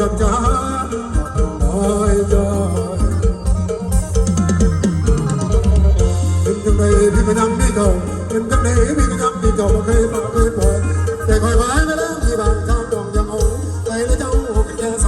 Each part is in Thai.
กับจ้างคอยจอยเป็นจังไดพี่ก็ยังพี่เก่าเป็นจังไดพี่ก็ยังพี่เก่าบ่เคยมาเคยปล่อยแต่คอยไว้ไม่แล้วที่บ้านข้างดองยังเอาใจและเจ้าแค่ส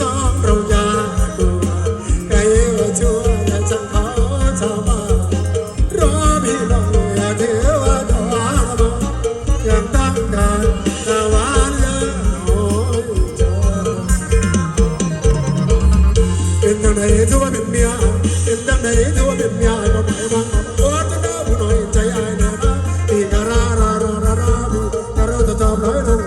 สองเราอย่ากลัใครว่ชั่วอย่าจำเขาชาวารอพี่ลออย่าถือว่าตาอย่างตั้งการตะวันยาโอ้ยจเป็นทางไหนถืว่าเป็นเมียเป็นทางไหนถืว่าเป็นเมียบ่หมว่าโอ้จะดูน้อยใจอายแน่นะอีการาราราราบีการาจะจำร้